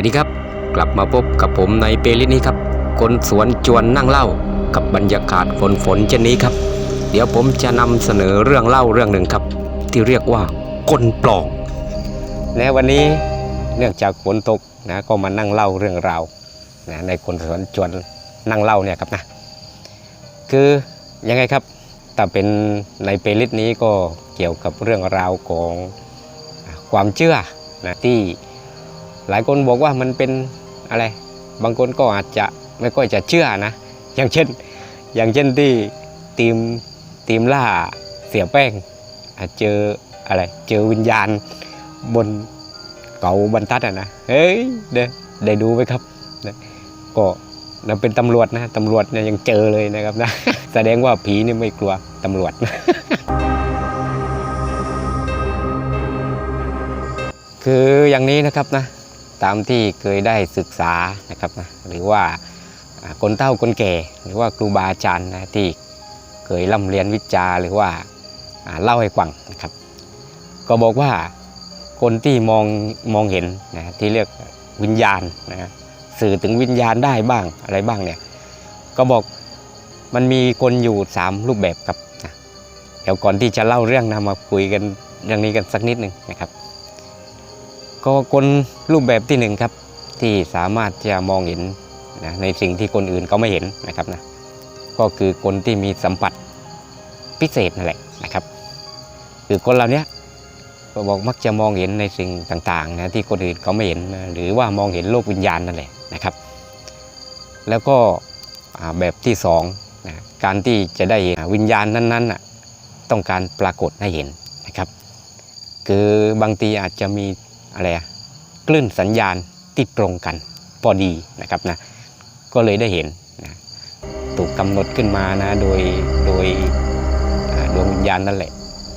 วัสดีครับ กลับมาพบกับผมในเปลินี้ครับ คนสวนจวนนั่งเล่า กับบรรยากาศฝนฝนเช่นนี้ครับ เดี๋ยวผมจะนำเสนอเรื่องเล่าเรื่องหนึ่งครับ ที่เรียกว่าคนปลองและวันนี้เนื่องจากฝนตกนะก็มานั่งเล่าเรื่องราวนะในคนสวนจวนนั่งเล่าเนี่ยครับนะคือยังไงครับแต่เป็นในเปลิสนี้ก็เกี่ยวกับเรื่องราวของความเชื่อนะที่ หลายคนบอกว่ามันเป็นอะไร บางคนก็อาจจะไม่ค่อยจะเชื่อนะ อย่างเช่น อย่างเช่นที่ทีมทีมล่าเสียแป้งอาจเจออะไร เจอวิญญาณบนเก่าบรรทัดอะนะ เฮ้ยได้ได้ดูไหมครับ ก็นั่นเป็นตำรวจนะ ตำรวจเนี่ยยังเจอเลยนะครับนะ แสดงว่าผีนี่ไม่กลัวตำรวจ คืออย่างนี้นะครับนะ ตามที่เคยได้ศึกษานะครับหรือว่าคนเฒ่าคนแก่ หรือว่าครูบาอาจารย์นะที่เคยร่ำเรียนวิชาหรือว่าเล่าให้ฟังนะครับ ก็บอกว่าคนที่มองมองเห็นนะที่เรียกวิญญาณนะสื่อถึงวิญญาณได้บ้างอะไรบ้างเนี่ยก็บอกมันมีคนอยู่สามรูปแบบครับเดี๋ยวก่อนที่จะเล่าเรื่องนะมาคุยกันเรื่องนี้กันสักนิดหนึ่งนะครับ ก็คนรูปแบบที่หนึ่งครับ ที่สามารถจะมองเห็นนะในสิ่งที่คนอื่นเขาไม่เห็นนะครับนะก็คือคนที่มีสัมผัสพิเศษนั่นแหละนะครับ คือคนเราเนี้ยก็บอกมักจะมองเห็นในสิ่งต่างๆนะที่คนอื่นเขาไม่เห็นนะหรือว่ามองเห็นโลกวิญญาณนั่นแหละนะครับ แล้วก็แบบที่สองนะการที่จะได้วิญญาณนั้นๆน่ะต้องการปรากฏให้เห็นนะครับ คือบางทีอาจจะมี อะไรอะคลื่นสัญญาณที่ตรงกันพอดีนะครับนะก็เลยได้เห็นนะถูกกำหนดขึ้นมานะโดยโดยดวงวิญญาณนั่นแหละ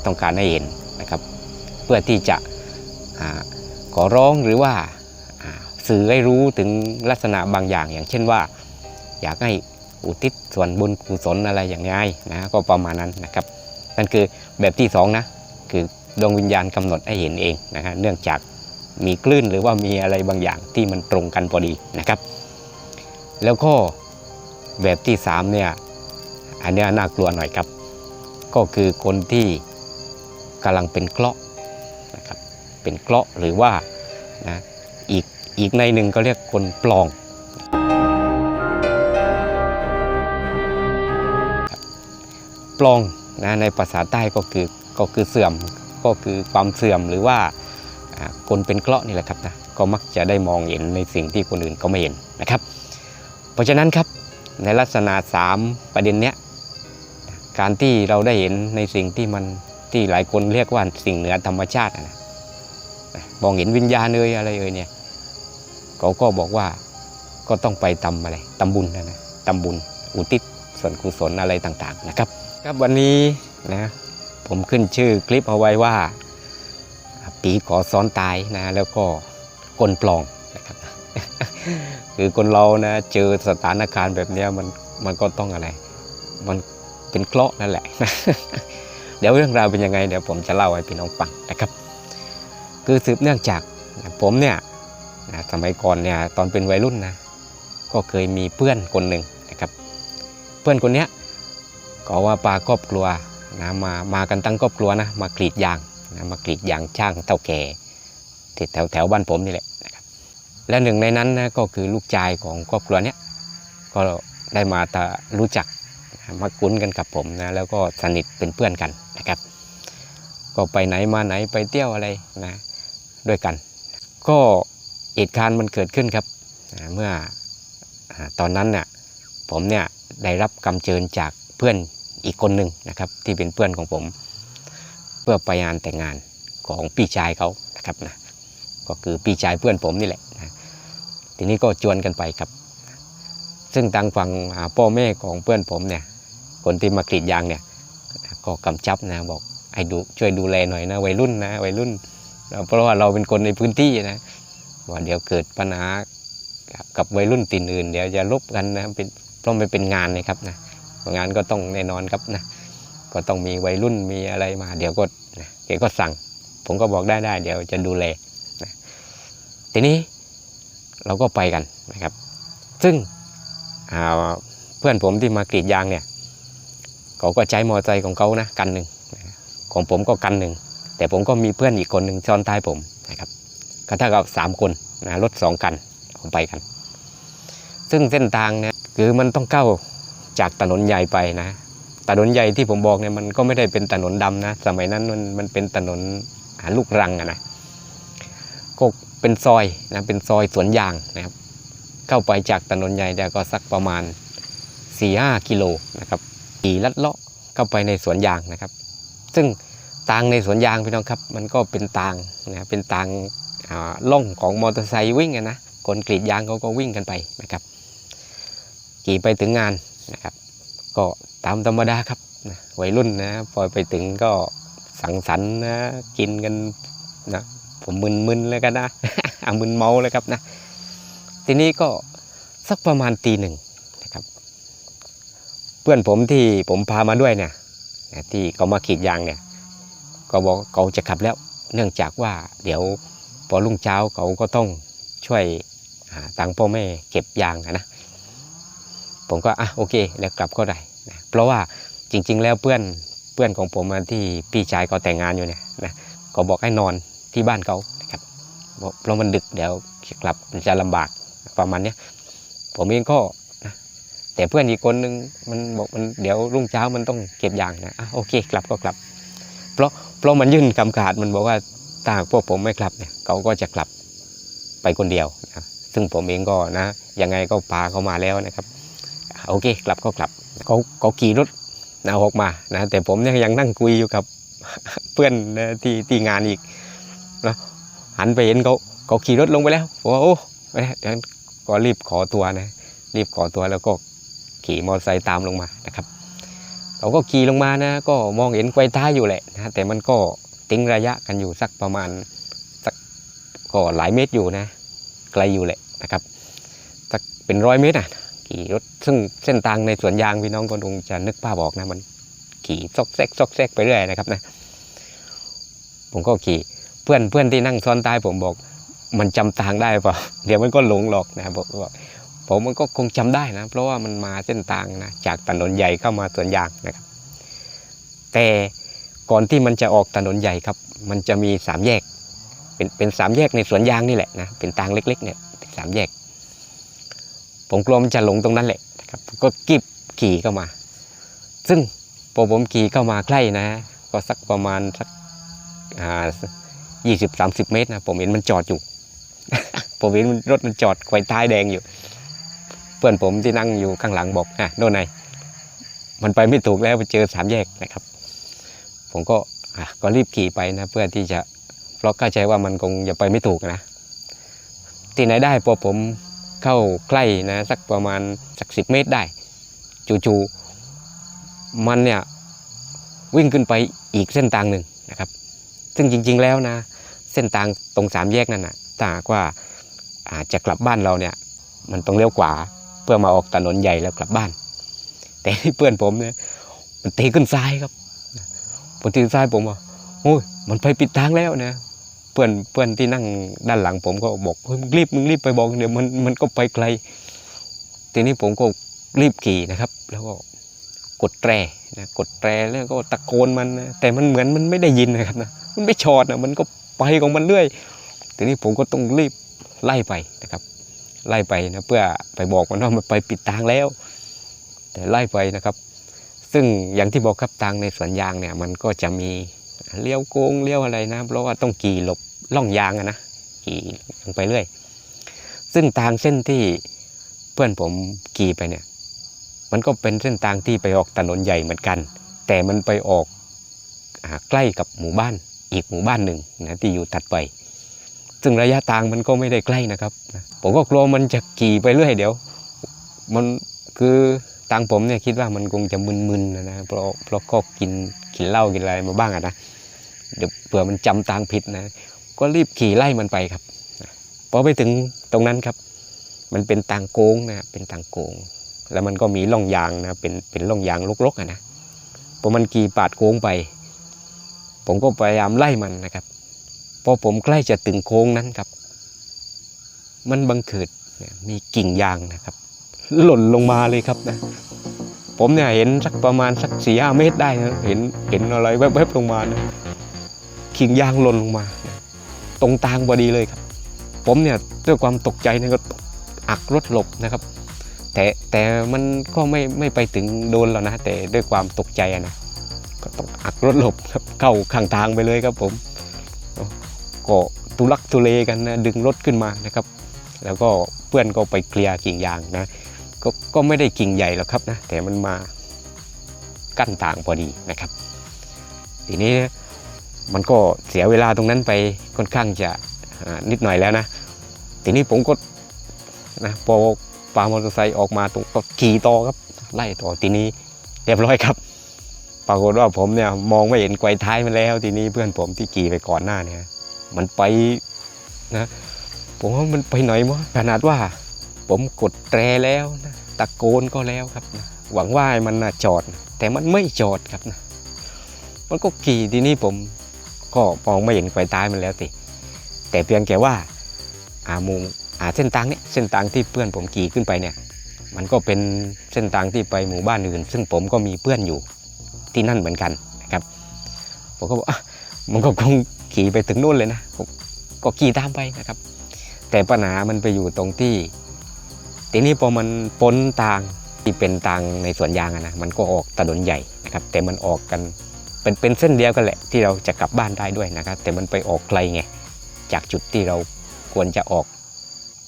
ต้องการให้เห็นนะครับ เพื่อที่จะขอร้องหรือว่าสื่อให้รู้ถึงลักษณะบางอย่าง อย่างเช่นว่า อยากให้อุทิศส่วนบุญกุศลอะไรอย่างไรนะก็ประมาณนั้นนะครับนั่นคือแบบที่สองนะคือดวงวิญญาณกำหนดให้เห็นเองนะฮะเนื่องจาก มีคลื่นหรือว่ามีอะไรบางอย่างที่มันตรงกันพอดีนะครับ แล้วก็แบบที่สามเนี่ยอันนี้น่ากลัวหน่อยครับ ก็คือคนที่กำลังเป็นเคราะห์นะครับเป็นเคราะห์หรือว่านะอีกอีกในหนึ่งก็เรียกคนปลองปลองนะในภาษาใต้ก็คือก็คือเสื่อมก็คือความเสื่อมหรือว่า คนเป็นเคราะห์นี่แหละครับนะก็มักจะได้มองเห็นในสิ่งที่คนอื่นก็ไม่เห็นนะครับ เพราะฉะนั้นครับในลักษณะ 3 ประเด็นเนี้ยการที่เราได้เห็นในสิ่งที่มันที่หลายคนเรียกว่าสิ่งเหนือธรรมชาตินะมองเห็นวิญญาณเอ่ยอะไรเอ่ยเนี่ยเขาก็บอกว่าก็ต้องไปทำอะไรทำบุญนะนะทำบุญอุทิศส่วนกุศลอะไรต่างๆนะครับ ครับวันนี้นะผมขึ้นชื่อคลิปเอาไว้ว่า ปีขอซ้อนตายนะแล้วก็กลปลองนะครับคือคนเรานะเจอสถานการณ์แบบนี้มันมันก็ต้องอะไร มันเป็นเคราะห์นั่นแหละ เดี๋ยวเรื่องราวเป็นยังไงเดี๋ยวผมจะเล่าให้พี่น้องฟังนะครับ คือสืบเนื่องจากผมเนี่ยสมัยก่อนเนี่ยตอนเป็นวัยรุ่นนะก็เคยมีเพื่อนคนหนึ่งนะครับ เพื่อนคนเนี้ยก็ว่าปลาครอบครัวนะมามากันตั้งครอบครัวนะมากรีดยาง นะมากรีดยางช่างเท่าแก่ที่แถวแถวบ้านผมนี่แหละนะครับและหนึ่งในนั้นนะก็คือลูกชายของครอบครัวเนี้ยก็ได้มาตะรู้จักมาคุ้นกันกับผมนะแล้วก็สนิทเป็นเพื่อนกันนะครับ ก็ไปไหนมาไหนไปเที่ยวอะไรนะด้วยกัน ก็เหตุการณ์มันเกิดขึ้นครับนะเมื่อตอนนั้นน่ะผมเนี่ยได้รับกำเชิญจากเพื่อนอีกคนหนึ่งนะครับ ที่เป็นเพื่อนของผม เพื่อไปงานแต่งงานของพี่ชายเขานะครับนะก็คือพี่ชายเพื่อนผมนี่แหละนะทีนี้ก็ชวนกันไปครับ ซึ่งทางฝั่งพ่อแม่ของเพื่อนผมเนี่ยคนที่มากรีดยางเนี่ยก็กำชับนะบอกให้ดูช่วยดูแลหน่อยนะวัยรุ่นนะวัยรุ่น เพราะว่าเราเป็นคนในพื้นที่นะว่าเดี๋ยวเกิดปัญหากับวัยรุ่นตีนอื่น เดี๋ยวจะลบกันนะเป็นเพราะมันเป็นงานนะครับนะงานก็ต้องแน่นอนครับนะ ก็ต้องมีวัยรุ่นมีอะไรมา เดี๋ยวก็นะแกก็สั่ง ผมก็บอกได้ได้เดี๋ยวจะดูแลนะทีนี้เราก็ไปกันนะครับ ซึ่งเพื่อนผมที่มากรีดยางเนี่ยเขาก็ใช้มอเตอร์ไซค์ของเขานะกันหนึ่งของผมก็กันหนึ่งแต่ผมก็มีเพื่อนอีกคนหนึ่งซ้อนท้ายผมนะครับก็เท่ากับสามคนนะรถสองคันออกไปกัน ซึ่งเส้นทางเนี่ยคือมันต้องเข้าจากถนนใหญ่ไปนะ ถนนใหญ่ที่ผมบอกเนี่ยมันก็ไม่ได้เป็นถนนดำนะ สมัยนั้นมันมันเป็นถนนหาลูกรังอะนะก็เป็นซอยนะเป็นซอยสวนยางนะครับ เข้าไปจากถนนใหญ่เนี่ยวก็สักประมาณ4ี่ห้ากิโลนะครับขี่ลัดเลาะเข้าไปในสวนยางนะครับ ซึ่งทางในสวนยางพี่น้องครับ มันก็เป็นทางนะเป็นทางล่องของมอเตอร์ไซค์วิ่งอะนะคนกรีดยางเขาก็วิ่งกันไปนะครับ ขี่ไปถึงงานนะครับ ก็ ตามธรรมดาครับวัยรุ่นนะพอไปถึงก็สังสรรค์นะกินกันนะผมมึนๆเลยกันนะอามึนเมาเลยครับนะทีนี้ก็สักประมาณตีหนึ่งนะครับ เพื่อนผมที่ผมพามาด้วยเนี่ยที่เขามาขีดยางเนี่ย ก็บอกเขาจะขับแล้ว เนื่องจากว่าเดี๋ยวพอรุ่งเช้าเขาก็ต้องช่วยหาตังค์พ่อแม่เก็บยางนะ ผมก็อะโอเค แล้วกลับก็ได้ เพราะว่าจริง ๆ แล้วเพื่อนเพื่อนของผมที่พี่ชายเขาแต่งงานอยู่เนี่ยนะก็บอกให้นอนที่บ้านเขานะครับเพราะมันดึกเดี๋ยวกลับมันจะลำบากประมาณเนี้ยผมเองก็แต่เพื่อนอีกคนนึงมันบอกมันเดี๋ยวรุ่งเช้ามันต้องเก็บยางนะอะโอเคกลับก็กลับ เพราะเพราะมันยื่นคำขาดมันบอกว่าถ้าพวกผมไม่กลับเนี่ยเขาก็จะกลับไปคนเดียวนะซึ่งผมเองก็นะยังไงก็พาเขามาแล้วนะครับ โอเคกลับก็กลับ เขาเขาขี่รถนะออกมานะแต่ผมเนี่ยยังนั่งคุยอยู่กับเพื่อนนะที่ที่งานอีกนะหันไปเห็นเขาเขาขี่รถลงไปแล้วผมว่าโอ้ไม่ได้งั้นก็รีบขอตัวนะรีบขอตัวแล้วก็ขี่มอเตอร์ไซค์ตามลงมานะครับเขาก็ขี่ลงมานะก็มองเห็นไกวท้ายอยู่แหละนะแต่มันก็ทิ้งระยะกันอยู่สักประมาณสักก็หลายเมตรอยู่นะไกลอยู่แหละนะครับสักเป็นร้อยเมตรอะ ขี่รถซึ่งเส้นทางในสวนยางพี่น้องก็คงจะนึกภาพออกนะมันขี่ซอกแซกซอกแซกไปเรื่อยนะครับนะ ผมก็ขี่เพื่อนเพื่อนที่นั่งซ้อนท้ายผมบอก มันจำทางได้เปล่าเดี๋ยวมันก็หลงหรอกนะบอกว่าผมมันก็คงจำได้นะ เพราะว่ามันมาเส้นทางนะจากถนนใหญ่เข้ามาสวนยางนะครับ แต่ก่อนที่มันจะออกถนนใหญ่ครับ มันจะมีสามแยก เป็นเป็นสามแยกในสวนยางนี่แหละนะเป็นทางเล็กๆเนี่ยสามแยก ผมกลัวมันจะหลงตรงนั้นแหละนะครับก็กีบขี่เข้ามา ซึ่งพอผมขี่เข้ามาใกล้นะ ก็สักประมาณสักยี่สิบสามสิบเมตรนะผมเห็นมันจอดอยู่ ผมเห็นรถมันจอดไฟท้ายแดงอยู่ เพื่อนผมที่นั่งอยู่ข้างหลังบอกอะโน่นไงมันไปไม่ถูกแล้วไปเจอสามแยกนะครับ ผมก็อะก็รีบขี่ไปนะ เพื่อที่จะเพราะเข้าใจว่ามันคงจะไปไม่ถูกนะที่ไหนได้พอผม เข้าใกล้นะสักประมาณสักสิบเมตรได้ จู่ๆมันเนี่ยวิ่งขึ้นไปอีกเส้นทางหนึ่งนะครับ ซึ่งจริงๆแล้วนะ เส้นทางตรงสามแยกนั่นนะถ้าหากว่าอาจจะกลับบ้านเราเนี่ยมันต้องเลี้ยวขวาเพื่อมาออกถนนใหญ่แล้วกลับบ้าน แต่ที่เพื่อนผมเนี่ยมันตะขึ้นซ้ายครับพอตีซ้ายผมว่าโอ้ยมันไปปิดทางแล้วนะ เพื่อนเพื่อนที่นั่งด้านหลังผมก็บอกมึงรีบมึงรีบไปบอกเดี๋ยวมันมันก็ไปไกล ทีนี้ผมก็รีบขี่นะครับ แล้วก็กดแตรนะกดแตรแล้วก็ตะโกนมันนะแต่มันเหมือนมันไม่ได้ยินนะครับนะมันไม่ชอดนะมันก็ไปของมันเรื่อย ทีนี้ผมก็ต้องรีบไล่ไปนะครับ ไล่ไปนะเพื่อไปบอกมันว่ามันไปปิดทางแล้ว แต่ไล่ไปนะครับ ซึ่งอย่างที่บอกครับทางในสวนยางเนี่ยมันก็จะมี เลี้ยวโค้งเลี้ยวอะไรนะ เพราะว่าต้องกี่หลบล่องยางอะนะกี่ลงไปเรื่อย ซึ่งทางเส้นที่เพื่อนผมขี่ไปเนี่ย มันก็เป็นเส้นทางที่ไปออกถนนใหญ่เหมือนกัน แต่มันไปออกอใกล้กับหมู่บ้านอีกหมู่บ้านหนึ่งนะที่อยู่ถัดไป ซึ่งระยะทางมันก็ไม่ได้ใกล้นะครับผมก็กลัวมันจะขี่ไปเรื่อยเดี๋ยว มันคือทางผมเนี่ยคิดว่ามันคงจะมึนๆนะนะเพราะเพราะก็กินกินเหล้ากินอะไรมาบ้างอะนะ เดี๋ยวเผื่อมันจำทางผิดนะ ก็รีบขี่ไล่มันไปครับพอไปถึงตรงนั้นครับ มันเป็นทางโค้งนะเป็นทางโค้งแล้วมันก็มีร่องยางนะเป็นเป็นร่องยางรกๆอะนะพอมันขี่ปาดโค้งไป ผมก็พยายามไล่มันนะครับพอผมใกล้จะถึงโค้งนั้นครับ มันบังเกิดมีกิ่งยางนะครับ หล่นลงมาเลยครับนะผมเนี่ยเห็นสักประมาณสักสี่ห้าเมตรได้นะเห็นเห็นอะไรแวบๆลงมานะ กิ่งยางหล่นลงมา ตรงทางพอดีเลยครับ ผมเนี่ยด้วยความตกใจเนี่ยก็อักรถหลบนะครับ แต่แต่มันก็ไม่ไม่ไปถึงโดนแล้วนะ แต่ด้วยความตกใจนะก็ต้องอักรถหลบครับเข้าข้างทางไปเลยครับผมก็ทุลักทุเลกันนะดึงรถขึ้นมานะครับ แล้วก็เพื่อนก็ไปเคลียร์กิ่งยางนะก็ก็ไม่ได้กิ่งใหญ่หรอกครับนะแต่มันมากั้นทางพอดีนะครับ ทีนี้ มันก็เสียเวลาตรงนั้นไปค่อนข้างจะนิดหน่อยแล้วนะ ทีนี้ผมก็นะพอปามอเตอร์ไซค์ออกมาตรงก็ขี่ต่อครับ ไล่ต่อทีนี้เรียบร้อยครับ ปรากฏว่าผมเนี่ยมองไม่เห็นไกวท้ายมันแล้ว ทีนี้เพื่อนผมที่ขี่ไปก่อนหน้าเนี่ย มันไปนะผมว่ามันไปไหนวะขนาดว่า ผมกดแตรแล้วนะตะโกนก็แล้วครับนะหวังว่ามันนะจอด แต่มันไม่จอดครับนะมันก็ขี่ทีนี้ผม ก็มองไม่เห็นไกวท้ายมันแล้วสิแต่เพียงแค่ว่าอามุงอาเส้นทางเนี้ยเส้นทางที่เพื่อนผมขี่ขึ้นไปเนี่ย มันก็เป็นเส้นทางที่ไปหมู่บ้านอื่น ซึ่งผมก็มีเพื่อนอยู่ที่นั่นเหมือนกันนะครับผมก็บอกอมันก็คงขี่ไปถึงนู่นเลยนะผมก็ขี่ตามไปนะครับ แต่ปัญหามันไปอยู่ตรงที่ทีนี้พอมันพ้นทางที่เป็นทางในสวนยางนะมันก็ออกถนนใหญ่นะครับ แต่มันออกกัน เป็นเป็นเส้นเดียวกันแหละที่เราจะกลับบ้านได้ด้วยนะครับ แต่มันไปออกไกลไงจากจุดที่เราควรจะออก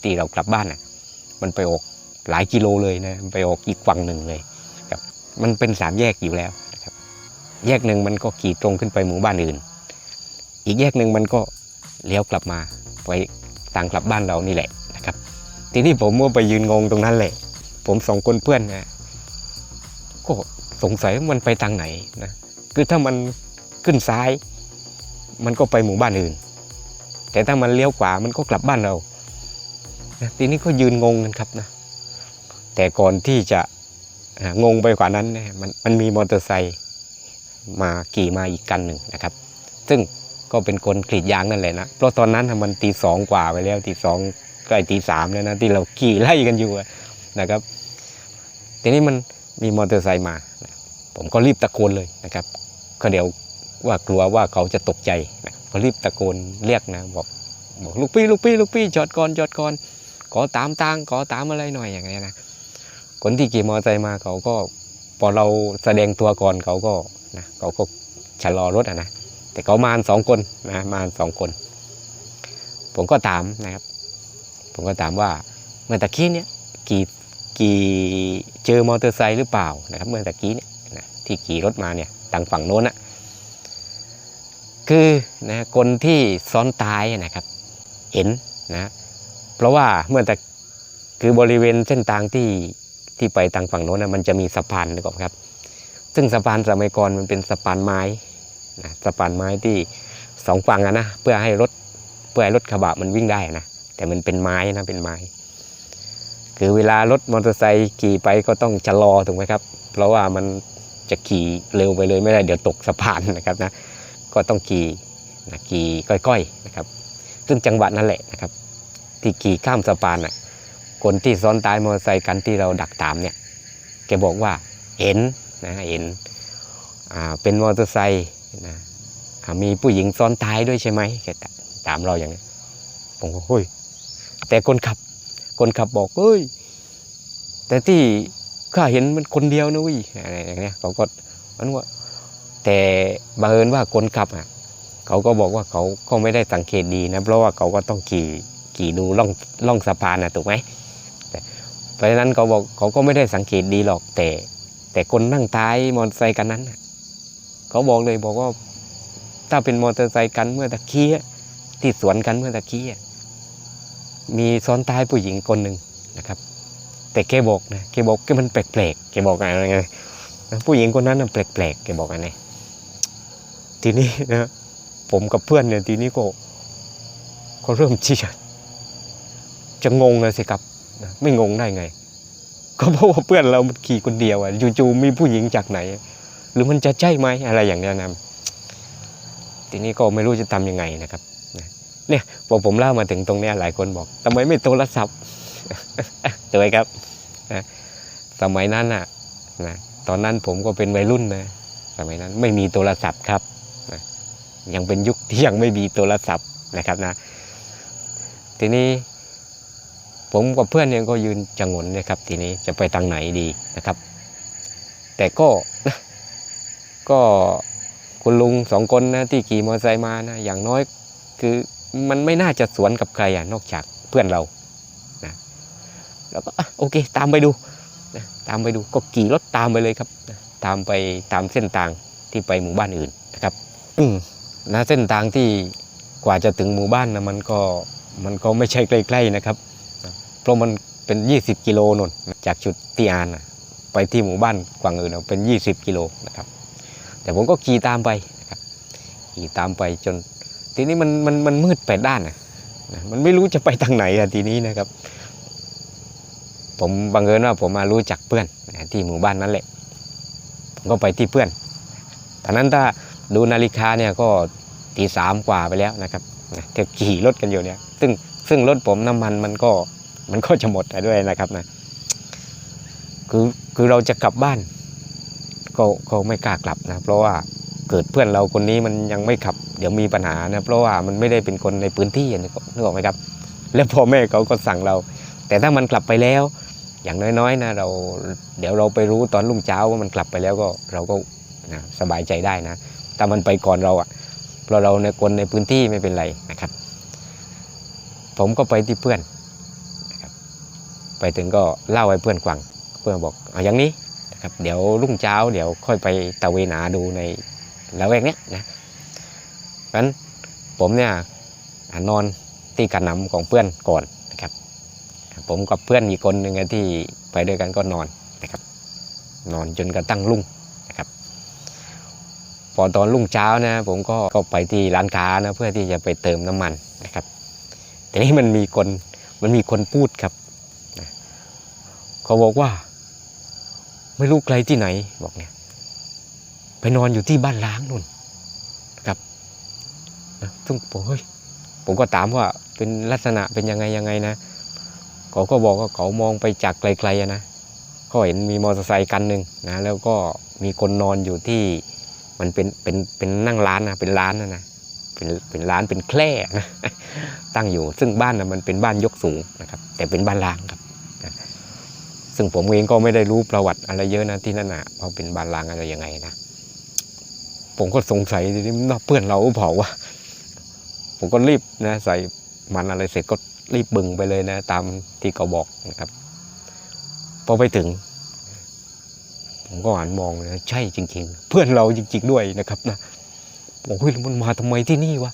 ที่เรากลับบ้านน่ะมันไปออกหลายกิโลเลยนะไปออกอีกฝั่งหนึ่งเลยครับมันเป็นสามแยกอยู่แล้วนะครับแยกหนึ่งมันก็ขี่ตรงขึ้นไปหมู่บ้านอื่น อีกแยกหนึ่งมันก็เลี้ยวกลับมาไปทางกลับบ้านเรานี่แหละนะครับ ทีนี้ผมก็ไปยืนงงตรงนั้นแหละ ผมสองคนเพื่อนนะก็สงสัยว่ามันไปทางไหนนะ คือถ้ามันขึ้นซ้าย มันก็ไปหมู่บ้านอื่น แต่ถ้ามันเลี้ยวขวามันก็กลับบ้านเราทีนี้ก็ยืนงงกันครับนะแต่ก่อนที่จะงงไปกว่านั้นเนยมันมันมีมอเตอร์ไซค์มาขี่มาอีกกันหนึ่งนะครับ ซึ่งก็เป็นคนกรีดยางนั่นแหละนะเพราะตอนนั้นมันตีสองกว่าไปแล้วตีสองใกล้ตีสามแล้วนะที่เราขี่ไล่กันอยู่นะครับทีนี้มันมีมอเตอร์ไซค์มา ผมก็รีบตะโกนเลยนะครับ ก็เดี๋ยวว่ากลัวว่าเขาจะตกใจนะก็รีบตะโกนเรียกนะบอกบอกลูกพี่ลูกพี่ลูกพี่จอดก่อนจอดก่อนขอตามตังขอตามอะไรหน่อยอย่างเงี้ยนะคนที่ขี่มอเตอร์ไซค์มาเขาก็พอเราแสดงตัวก่อนเขาก็นะเขาก็ชะลอรถอะนะแต่เขามาสองคนนะมาสองคน ผมก็ถามนะครับ ผมก็ถามว่าเมื่อตะกี้เนี่ยกี่กี่เจอมอเตอร์ไซค์หรือเปล่านะครับ เมื่อตะกี้เนี่ย นะที่ขี่รถมาเนี่ยทางฝั่งโน้นอะคือนะคนที่ซ้อนท้ายนะครับเห็นนะเพราะว่าเมื่อแตะคือบริเวณเส้นทางที่ที่ไปทางฝั่งโน้นนะมันจะมีสะพานนะครับครับ ซึ่งสะพานสมัยก่อนมันเป็นสะพานไม้นะสะพานไม้ที่สองฝั่งนะเพื่อให้รถเพื่อให้รถกระบะมันวิ่งได้นะแต่มันเป็นไม้นะเป็นไม้ คือเวลารถมอเตอร์ไซค์ขี่ไปก็ต้องชะลอถูกไหมครับ เพราะว่ามัน จะขี่เร็วไปเลยไม่ได้เดี๋ยวตกสะพานนะครับนะก็ต้องขี่นะขี่ก้อยๆนะครับ ซึ่งจังหวะนั่นแหละนะครับ ที่ขี่ข้ามสะพานน่ะคนที่ซ้อนท้ายมอเตอร์ไซค์กันที่เราดักตามเนี่ยแกบอกว่าเห็นนะเห็นอ่าเป็นมอเตอร์ไซค์นะมีผู้หญิงซ้อนท้ายด้วยใช่ไหมแกถามเราอย่างนี้ผมก็เฮ้ยแต่คนขับ คนขับบอกเอ้ยแต่ที่ ข้าเห็นมันคนเดียวนะวิอะไรอย่างเงี้ยเขาก็มันว่าแต่บังเอิญว่าคนขับอะเขาก็บอกว่าเขาก็ไม่ได้สังเกตดีนะ เพราะว่าเขาก็ต้องขี่ขี่ดูล่องล่องสะพานนะถูกไหมแต่เพราะฉะนั้นเขาบอกเขาก็ไม่ได้สังเกตดีหรอกแต่ แต่คนนั่งท้ายมอเตอร์ไซค์กันนั้น เขาบอกเลยบอกว่า ถ้าเป็นมอเตอร์ไซค์กันเมื่อตะกี้ที่สวนกันเมื่อตะกี้มีซ้อนท้ายผู้หญิงคนหนึ่งนะครับ แต่แกบอกนะแกบอกแกมันแปลกๆแกบอกอะไรไงผู้หญิงคนนั้นน่ะแปลกๆแกบอกอะไรทีนี้นะผมกับเพื่อนเนี่ยทีนี้ก็ก็เริ่มที่จะจะงงเลยสิครับไม่งงได้ไง ก็เพราะว่าเพื่อนเรามันขี่คนเดียวอะจู่ๆมีผู้หญิงจากไหน หรือมันจะใช่ไหมอะไรอย่างเนี้ยนะทีนี้ก็ไม่รู้จะทำยังไงนะครับเนี่ยพอผมเล่ามาถึงตรงเนี้ยหลายคนบอกทำไมไม่โทรศัพท์ ตัวไอ้ครับนะสมัยนั้นน่ะนะตอนนั้นผมก็เป็นวัยรุ่นนะสมัยนั้นไม่มีโทรศัพท์ครับนะยังเป็นยุคที่ยังไม่มีโทรศัพท์นะครับนะ ทีนี้ ผมกับเพื่อนเนี่ยก็ยืนจังงนนะครับ ทีนี้จะไปทางไหนดีนะครับ แต่ก็นะก็คุณลุงสองคนนะที่ขี่มอเตอร์ไซค์มานะอย่างน้อยคือมันไม่น่าจะสวนกับใครอะนอกจากเพื่อนเรา แล้วก็โอเค ตามไปดูนะตามไปดูก็ขี่รถตามไปเลยครับนะตามไปตามเส้นทางที่ไปหมู่บ้านอื่นนะครับอืมนะเส้นทางที่กว่าจะถึงหมู่บ้านนะมันก็มันก็ไม่ใช่ใกล้ๆนะครับนะเพราะมันเป็น 20 กิโลนนจากจุดที่อานนะไปที่หมู่บ้านกวางอื่นเป็น 20 กิโลนะครับ แต่ผมก็ขี่ตามไปนะครับขี่ตามไปจนทีนี้มันมันมันมืดแปดด้านนะมันไม่รู้จะไปทางไหนอะทีนี้นะครับ ผมบังเอิญว่าผมมารู้จักเพื่อนที่หมู่บ้านนั้นแหละผมก็ไปที่เพื่อนตอนนั้นถ้าดูนาฬิกาเนี่ยก็ตีสามกว่าไปแล้วนะครับนะที่ขี่รถกันอยู่เนี่ย ซึ่งซึ่งรถผมน้ำมันมันก็มันก็จะหมดด้วยนะครับนะคือคือเราจะกลับบ้าน ก็ก็ไม่กล้ากลับนะ เพราะว่าเกิดเพื่อนเราคนนี้มันยังไม่ขับ เดี๋ยวมีปัญหานะเพราะว่ามันไม่ได้เป็นคนในพื้นที่นึกนึกออกไหมครับ แล้วพ่อแม่เขาก็สั่งเรา แต่ถ้ามันกลับไปแล้ว อย่างน้อยๆนะเราเดี๋ยวเราไปรู้ตอนรุ่งเช้าว่ามันกลับไปแล้วก็เราก็นะสบายใจได้นะแต่มันไปก่อนเราอะ่ะเพราะเราในคนในพื้นที่ไม่เป็นไรนะครับ ผมก็ไปที่เพื่อนนะครับไปถึงก็เล่าให้เพื่อนฟังเพื่อนบอกเอาอย่างนี้นะครับเดี๋ยวรุ่งเช้า เดี๋ยวค่อยไปตะเวนาดูในแล้วแวกเนี้ยนะเพราะฉะนั้นผมเนี่ยนอนที่กระหนำของเพื่อนก่อน ผมกับเพื่อนอีกคนหนึ่งที่ไปด้วยกันก็นอนนะครับ นอนจนกระทั่งรุ่งนะครับ พอตอนรุ่งเช้านะ ผมก็ก็ไปที่ร้านค้านะเพื่อที่จะไปเติมน้ำมันนะครับทีนี้มันมีคนมันมีคนพูดครับนะเขาบอกว่า ไม่รู้ไกลที่ไหนบอกเนี่ยไปนอนอยู่ที่บ้านล้างนู่นนะครับนะซึ่งผมเฮ้ยผมก็ถามว่าเป็นลักษณะเป็นยังไงยังไงนะ เขาก็บอกว่าเขามองไปจากไกลๆนะเขาเห็นมีมอเตอร์ไซค์คันหนึ่งนะแล้วก็มีคนนอนอยู่ที่มันเป็นเป็นเป็นนั่งร้านนะเป็นร้านนะนะเป็นเป็นร้านเป็นแคร่นะตั้งอยู่ซึ่งบ้านนะมันเป็นบ้านยกสูงนะครับ แต่เป็นบ้านล้างครับนะซึ่งผมเองก็ไม่ได้รู้ประวัติอะไรเยอะนะที่นั่นนะเพราะเป็นบ้านล้างอะไรยังไงนะผมก็สงสัยทีนี้เพื่อนเราเผาว่าผมก็รีบนะใส่มันอะไรเสร็จก็ รีบบึงไปเลยนะ ตามที่เขาบอกนะครับพอไปถึง ผมก็หันมองนะใช่จริง ๆ เพื่อนเราจริง ๆ ด้วยนะครับนะบอกเฮ้ยมันมาทำไมที่นี่วะ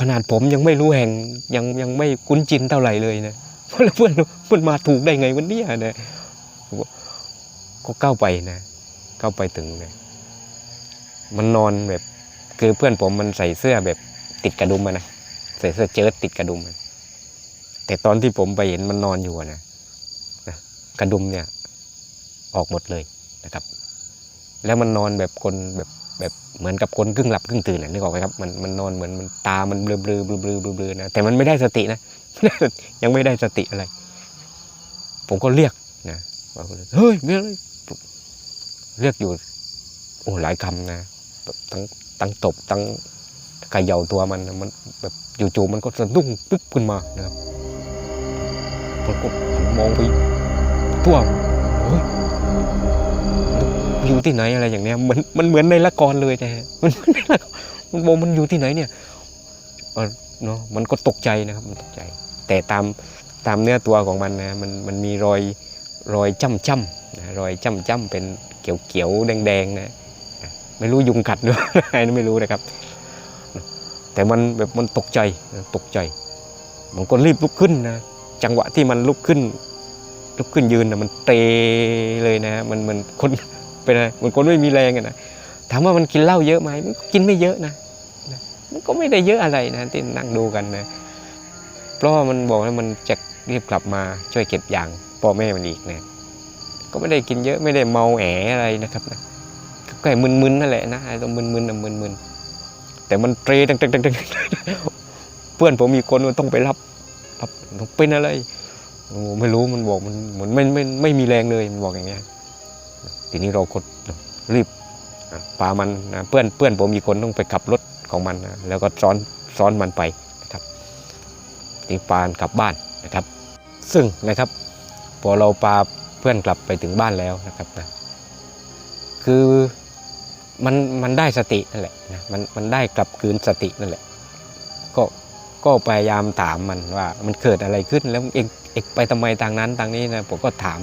ขนาดผมยังไม่รู้แห่งยังยังไม่คุ้นจินเท่าไหร่เลยนะแล้วเพื่อนมันมาถูกได้ไงวันนี้นะก็ก็เข้าไปนะเข้าไปถึงนะมันนอนแบบ คือเพื่อนผมมันใส่เสื้อแบบติดกระดุมอะนะใส่เสื้อเชิ้ตติดกระดุมอะ แต่ตอนที่ผมไปเห็นมันนอนอยู่นะนะกระดุมเนี่ยออกหมดเลยนะครับ แล้วมันนอนแบบคนแบบแบบเหมือนกับคนกึ่งหลับกึ่งตื่นนะนึกออกไหมครับมันมันนอนเหมือนมันตามันเบลอเบลอเบลอเบลอเบลอเบลอนะแต่มันไม่ได้สตินะยังไม่ได้สติอะไร ผมก็เรียกนะว่าเฮ้ยเรียกเรียกอยู่โอ้หลายคำนะแบบทั้งทั้งตบทั้งกระเยาตัวมันมันแบบจู่ๆมันก็สะดุ้งปึ๊บขึ้นมานะครับ ผมก็มองไปทั่วอ้ยอยู่ที่ไหนอะไรอย่างเนี้ยมันมันเหมือนในละครเลยนะฮะมันเหมือนในละครมันบอกมันอยู่ที่ไหนเนี่ยเออเนาะมันก็ตกใจนะครับมันตกใจ แต่ตามตามเนื้อตัวของมันนะมันมันมีรอยรอยจ้ำจ้ำนะรอยจ้ำจ้ำเป็นเขียวเขียวๆแดงนะไม่รู้ยุงกัดหรืออะไรไม่รู้นะครับ แต่มันแบบมันตกใจตกใจ มันก็รีบลุกขึ้นนะ จังหวะที่มันลุกขึ้น ลุกขึ้นยืนนะมันเตเลยนะมันเหมันคนเป็นอะไรเหมันคนไม่มีแรงอะนะถามว่ามันกินเหล้าเยอะไหมมันกินไม่เยอะนะมันก็ไม่ได้เยอะอะไรนะที่นั่งดูกันนะ เพราะว่ามันบอกว่ามันจะรีบกลับมาช่วยเก็บยางพ่อแม่มันอีกนะก็ไม่ได้กินเยอะไม่ได้เมาแออะไรนะครับนะก็แค่มึนๆนั่นแหละนะไอ้ตรงมึนๆนะมึนๆแต่มันเตรดังๆเพื่อนผมมีคนต้องไปรับ รับเป็นอะไรไม่รู้มันบอกมันเหมือนไม่ไม่ไม่มีแรงเลยมันบอกอย่างเงี้ยทีนี้เราก็รีบพามันนะเพื่อนเพื่อนผมมีคนต้องไปขับรถของมันนะแล้วก็ซ้อนซ้อนมันไปนะครับทีนี้พานกลับบ้านนะครับ ซึ่งนะครับพอเราพาเพื่อนกลับไปถึงบ้านแล้วนะครับนะคือมันมันได้สตินั่นแหละนะมันมันได้กลับคืนสตินั่นแหละ ก็ ก็พยายามถามมันว่ามันเกิดอะไรขึ้นแล้วเองเองไปทำไมทางนั้นทางนี้นะผมก็ถาม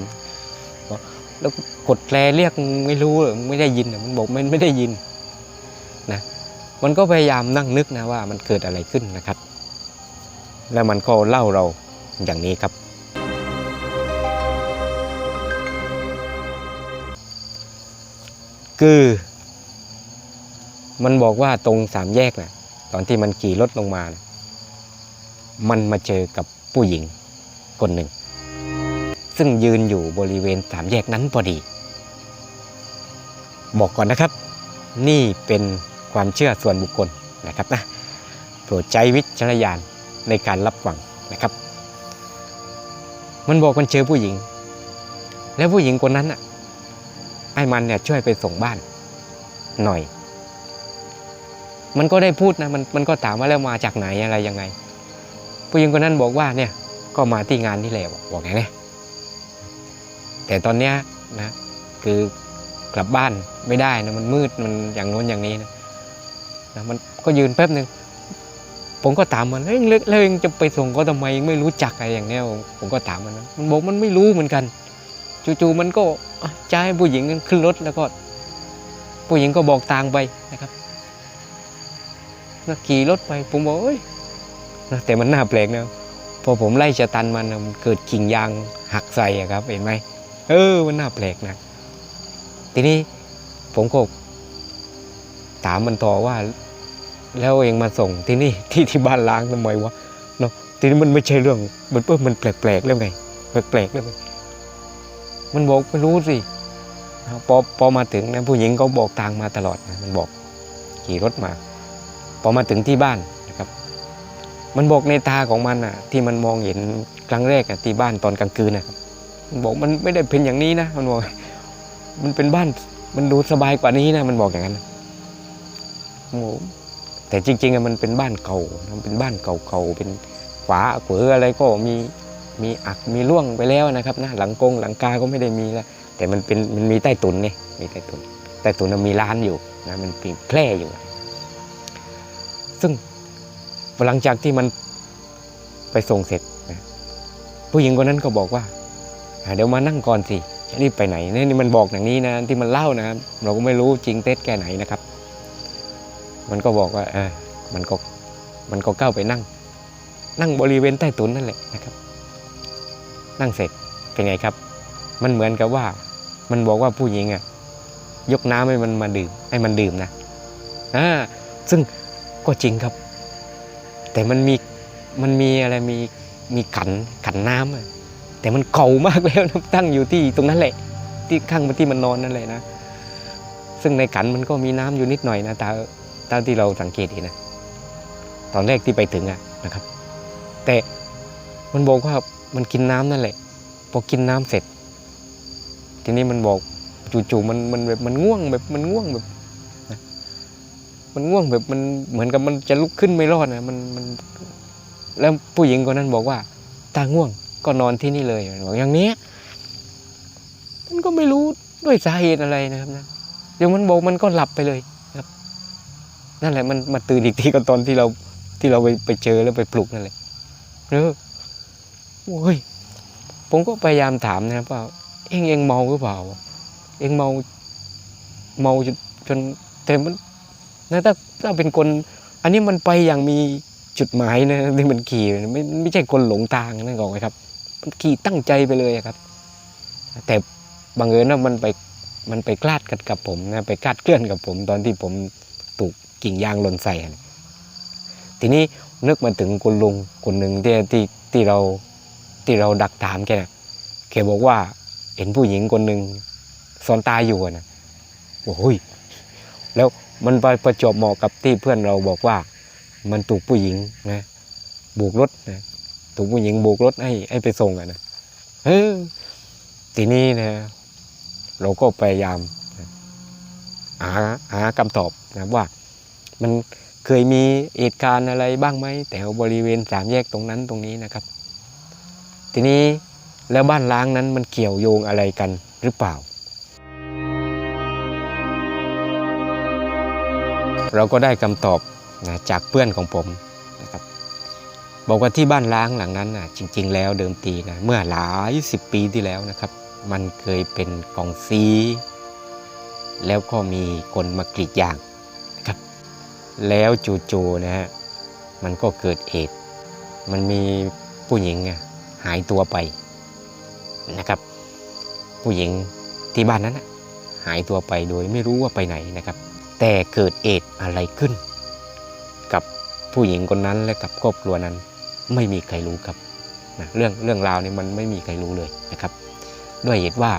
แล้วกดแตรเรียกไม่รู้ไม่ได้ยินมันบอกมันไม่ได้ยินนะมันก็พยายามนั่งนึกนะว่ามันเกิดอะไรขึ้นนะครับ แล้วมันก็เล่าเราอย่างนี้ครับ คือ มันบอกว่าตรงสามแยกนะตอนที่มันขี่รถลงมานะ มันมาเจอกับผู้หญิงคนหนึ่ง ซึ่งยืนอยู่บริเวณสามแยกนั้นพอดี บอกก่อนนะครับ นี่เป็นความเชื่อส่วนบุคคลนะครับนะโปรดใช้วิจารณญาณในการรับฟังนะครับ มันบอกมันเจอผู้หญิง แล้วผู้หญิงคนนั้นอะให้มันเนี่ยช่วยไปส่งบ้านหน่อย มันก็ได้พูดนะมันมันก็ถามว่าแล้วมาจากไหนอะไรยังไง ผู้หญิงคนนั้นบอกว่าเนี่ยก็มาที่งานนี่แหละบอกอย่างนี้แต่ตอนเนี้ยนะคือกลับบ้านไม่ได้นะมันมืดมันอย่างโน้นอย่างนี้นะนะมันก็ยืนแป๊บหนึ่งผมก็ถามมันเฮ้ยแล้วแล้วเองจะไปส่งเขาทำไมเองไม่รู้จักอะไรอย่างเนี้ยผมก็ถามมันนะมันบอกมันไม่รู้เหมือนกันจู่ๆมันก็อะจผู้หญิงขึ้นรถแล้วก็ ผู้หญิงก็บอกทางไปนะครับนะขี่รถไปผมบอกเอ้ย นะแต่มันน่าแปลกนะพอผมไล่จะตันมันมันเกิดกิ่งยางหักใส่อะครับ เห็นไหมเออ มันน่าแปลกนะทีนี้ผมก็ถามมันต่อว่า แล้วเองมาส่งที่นี่ที่ที่บ้านล้างทำไมวะเนาะทีนี้มันไม่ใช่เรื่อง มันเพิ่มมันแปลกๆแล้วไงแปลกๆแล้วไงมันบอกไม่รู้สิพอพอมาถึงนะผู้หญิงก็บอกทางมาตลอดนะมันบอก ขี่รถมา พอมาถึงที่บ้าน มันบอกในตาของมันอะ ที่มันมองเห็นครั้งแรกอะที่บ้านตอนกลางคืนนะบมันบอกมันไม่ได้เป็นอย่างนี้นะมันบอกมันเป็นบ้านมันดูสบายกว่านี้นะมันบอกอย่างนั้นโอ้แต่จริงๆอะมันเป็นบ้านเก่ามันเป็นบ้านเก่าๆเป็นฝาเผืออะไรก็มีมีอักมีร่วงไปแล้วนะครับนะหลังกงหลังกาก็ไม่ได้มีแล้วแต่มันเป็นมันมีใต้ตุนนี่มีใต้ตุนใต้ตุนมันมีร้านอยู่นะมันเป็นแพร่อยู่ ซึ่ง หลังจากที่มันไปส่งเสร็จนะผู้หญิงคนนั้นก็บอกว่าเดี๋ยวมานั่งก่อนสิจะรีบไปไหนนี่มันบอกอย่างนี้นะที่มันเล่านะครับ เราก็ไม่รู้จริงเท็จแค่ไหนนะครับ มันก็บอกว่าเออมันก็มันก็เข้าไปนั่ง นั่งบริเวณใต้ตุนนั่นแหละนะครับ นั่งเสร็จเป็นไงครับ มันเหมือนกับว่า มันบอกว่าผู้หญิงอะยกน้ำให้มันมาดื่มให้มันดื่มนะอ่าซึ่งก็จริงครับ แต่มันมีมันมีอะไรมีมีขันขันน้ำอะแต่มันเก่ามากแล้วตั้งอยู่ที่ตรงนั้นแหละ ที่ข้างบนที่มันนอนนั่นแหละนะ ซึ่งในขันมันก็มีน้ำอยู่นิดหน่อยนะตาตาที่เราสังเกตเห็นนะตอนแรกที่ไปถึงอะนะครับ แต่มันบอกว่ามันกินน้ำนั่นแหละพอกินน้ำเสร็จ ทีนี้มันบอกจู่ๆมันมันแบบมันง่วงแบบมันง่วงแบบ มันง่วงแบบมันเหมือนกับมันจะลุกขึ้นไม่รอดนะมันมันแล้วผู้หญิงคนนั้นบอกว่า ตาง่วงก็นอนที่นี่เลยบอกอย่างนี้มันก็ไม่รู้ด้วยสาเหตุอะไรนะครับนะเดี๋ยวมันบอกมันก็หลับไปเลยครับ นั่นแหละมันมาตื่นอีกทีก็ตอนที่เราที่เราไปไปเจอแล้วไปปลุกนั่นแหละเออโอ้ยผมก็พยายามถามนะครับว่าเอ็งเอ็งเมาหรือเปล่า เอ็งเมา เมาจนจนแต่มัน นะถ้าถ้าเป็นคน อันนี้มันไปอย่างมีจุดหมายนะที่มันขี่ไม่ไม่ใช่คนหลงทางนั่นก่อนไหมครับ มันขี่ตั้งใจไปเลยครับ แต่บังเอิญว่ามันไปมันไปคลาดกันกับผมนะไปคลาดเคลื่อนกับผม ตอนที่ผมถูกกิ่งยางหล่นใส่นะทีนี้นึกมาถึงคุณลุงคนหนึ่งที่ที่ที่เราที่เราดักถามแกนะแกบอกว่าเห็นผู้หญิงคนหนึ่งซ่อนตายอยู่นะโอ้ยแล้ว มันไปประจบเหมาะกับที่เพื่อนเราบอกว่ามันถูกผู้หญิงนะโบกรถนะถูกผู้หญิงโบกรถให้ให้ไปส่งอะนะเออทีนี้นะเราก็พยายามนะหาหาคำตอบนะว่า มันเคยมีเหตุการณ์อะไรบ้างไหมแถวบริเวณสามแยกตรงนั้นตรงนี้นะครับ ทีนี้แล้วบ้านล้างนั้นมันเกี่ยวโยงอะไรกันหรือเปล่า เราก็ได้คำตอบนะจากเพื่อนของผมนะครับบอกว่าที่บ้านล้างหลังนั้นนะจริง ๆ แล้วเดิมทีนะเมื่อหลายสิบปีที่แล้วนะครับ มันเคยเป็นกองซี แล้วก็มีคนมากรีดยางนะครับ แล้วจู่ๆนะฮะมันก็เกิดเหตุมันมีผู้หญิงหายตัวไปนะครับ ผู้หญิงที่บ้านนั้นน่ะหายตัวไปโดยไม่รู้ว่าไปไหนนะครับ แต่เกิดเหตุอะไรขึ้น กับผู้หญิงคนนั้นและกับครอบครัวนั้นไม่มีใครรู้ครับนะเรื่องเรื่องราวนี้มันไม่มีใครรู้เลยนะครับ ด้วยเหตุว่า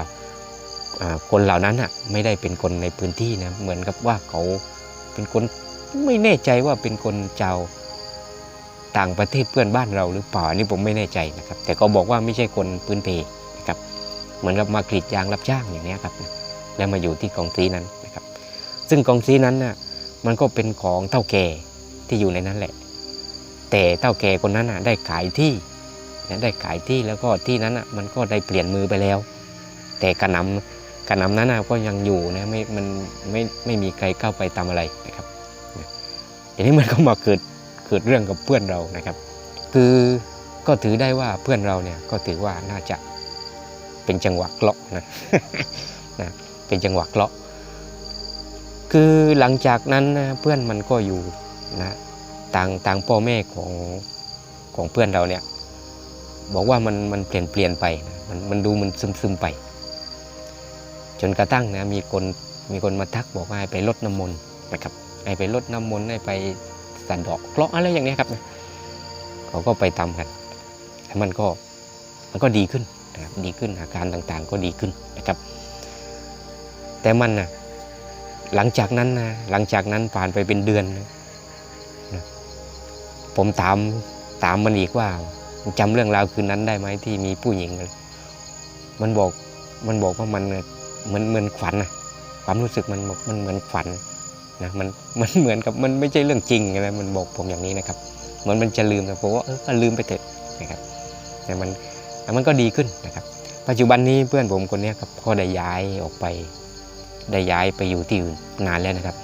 คนเหล่านั้นอะไม่ได้เป็นคนในพื้นที่นะเหมือนกับว่าเขาเป็นคนไม่แน่ใจว่าเป็นคนชาวต่างประเทศเพื่อนบ้านเราหรือเปล่าอันนี้ผมไม่แน่ใจนะครับ แต่ก็บอกว่าไม่ใช่คนพื้นเพนะครับ เหมือนกับมากรีดยางรับจ้างอย่างนี้ครับ แล้วมาอยู่ที่กองซีนั้นนะครับ ซึ่งกองซีนั้นน่ะมันก็เป็นของเท่าแก่ที่อยู่ในนั้นแหละ แต่เท่าแก่คนนั้นน่ะได้ขายที่ได้ขายที่แล้วก็ที่นั้นน่ะมันก็ได้เปลี่ยนมือไปแล้ว แต่กระนำกระนำนั้นน่ะก็ยังอยู่นะไม่มันไม่ไม่มีใครเข้าไปทำอะไรนะครับทีนี้มันก็มาเกิดเกิดเรื่องกับเพื่อนเรานะครับ คือก็ถือได้ว่าเพื่อนเราเนี่ยก็ถือว่าน่าจะเป็นจังหวะเคราะนะนะเป็นจังหวะเคราะ คือหลังจากนั้นนะเพื่อนมันก็อยู่นะต่างต่างพ่อแม่ของของเพื่อนเราเนี่ยบอกว่ามันมันเปลี่ยนเปลี่ยนไปนะมันมันดูมันซึมซึมไป จนกระทั่งนะมีคนมีคนมาทักบอกว่าให้ไปลดน้ำมนต์นะครับให้ไปลดน้ำมนต์ให้ไปสันดอกเคราะห์อะไรอย่างนี้ครับนะเขาก็ไปทำกันแล้วมันก็มันก็ดีขึ้นนะครับดีขึ้นอาการต่างๆก็ดีขึ้นนะครับ แต่มันนะ หลังจากนั้นนะหลังจากนั้นผ่านไปเป็นเดือนนะผมถามถามมันอีกว่าจำเรื่องราวคืนนั้นได้ไหมที่มีผู้หญิงมันบอกมันบอกว่ามันเหมือนเหมือนขวัญนะความรู้สึกมันบอกมันเหมือนขวัญนะมันมันเหมือนกับมันไม่ใช่เรื่องจริงอะไรมันบอกผมอย่างนี้นะครับเหมือนมันจะลืมนะผมว่าเออก็ลืมไปเถอะนะครับแต่มันแต่มันก็ดีขึ้นนะครับ ปัจจุบันนี้เพื่อนผมคนนี้ครับก็ได้ย้ายออกไป ได้ย้ายไปอยู่ที่อื่นนานแล้วนะครับ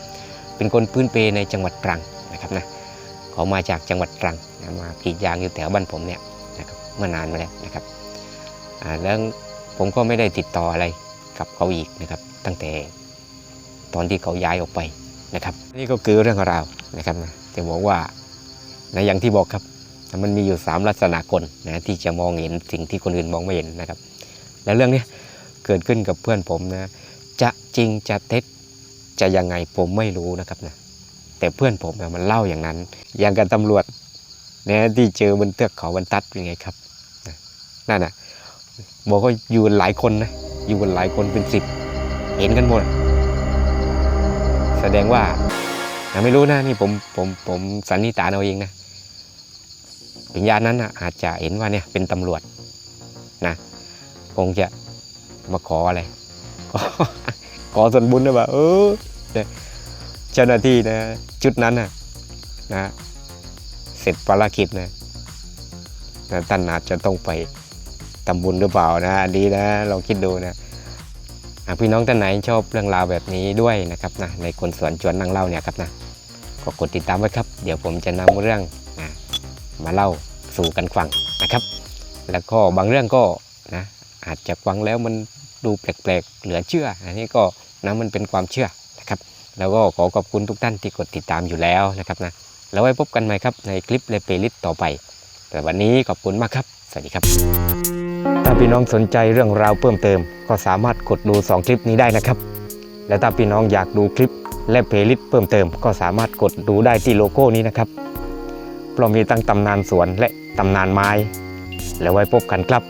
เป็นคนพื้นเพในจังหวัดตรังนะครับนะเขามาจากจังหวัดตรังนะมากรีดยางอยู่แถวบ้านผมเนี่ยนะครับเมื่อนานมาแล้วนะครับแล้วผมก็ไม่ได้ติดต่ออะไรกับเขาอีกนะครับ ตั้งแต่ตอนที่เขาย้ายออกไปนะครับ นี่ก็คือเรื่องราวนะครับนะจะบอกว่านะอย่างที่บอกครับมันมีอยู่ 3 ลักษณะคนนะที่จะมองเห็นสิ่งที่คนอื่นมองไม่เห็นนะครับ แล้วเรื่องนี้เกิดขึ้นกับเพื่อนผมนะ จริงจะเท็จจะยังไงผมไม่รู้นะครับนะแต่เพื่อนผมนะมันเล่าอย่างนั้น อย่างกับตำรวจนะที่เจอบนเทือกเขาบรรทัดเป็นไงครับนั่นน่ะบอกว่าอยู่กันหลายคนนะอยู่กันหลายคนเป็นสิบเห็นกันหมด แสดงว่านะไม่รู้นะนี่ผมผมผมสันนิษฐานเอาเองนะวิญญาณนั้นนะอาจจะเห็นว่าเนี่ยเป็นตำรวจนะคงจะมาขออะไร ขอขอส่วนบุญนะแบบเออเนี่ยเจ้าหน้าที่นะชุดนั้นนะนะเสร็จภารกิจนะนะท่านอาจจะต้องไปทำบุญหรือเปล่านะอันนี้นะลองคิดดูนะหากพี่น้องท่านไหนชอบเรื่องราวแบบนี้ด้วยนะครับนะในคนสวนชวนนั่งเล่าเนี่ยครับนะก็กดติดตามไว้ครับ เดี๋ยวผมจะนำเรื่องนะมาเล่าสู่กันฟังนะครับ แล้วก็บางเรื่องก็นะอาจจะฟังแล้วมันดูแปลกๆ เหลือเชื่อ อันนี้ก็ นะมันเป็นความเชื่อนะครับ แล้วก็ขอขอบคุณทุกท่านที่กดติดตามอยู่แล้วนะครับนะแล้วไว้พบกันใหม่ครับในคลิปและเพลย์ลิสต์ต่อไป แต่วันนี้ขอบคุณมากครับ สวัสดีครับ ถ้าพี่น้องสนใจเรื่องราวเพิ่มเติม ก็สามารถกดดู 2 คลิปนี้ได้นะครับ และถ้าพี่น้องอยากดูคลิปและเพลย์ลิสต์เพิ่มเติม ก็สามารถกดดูได้ที่โลโก้นี้นะครับเพราะมีตั้งตำนานสวนและตำนานไม้ แล้วไว้พบกันครับ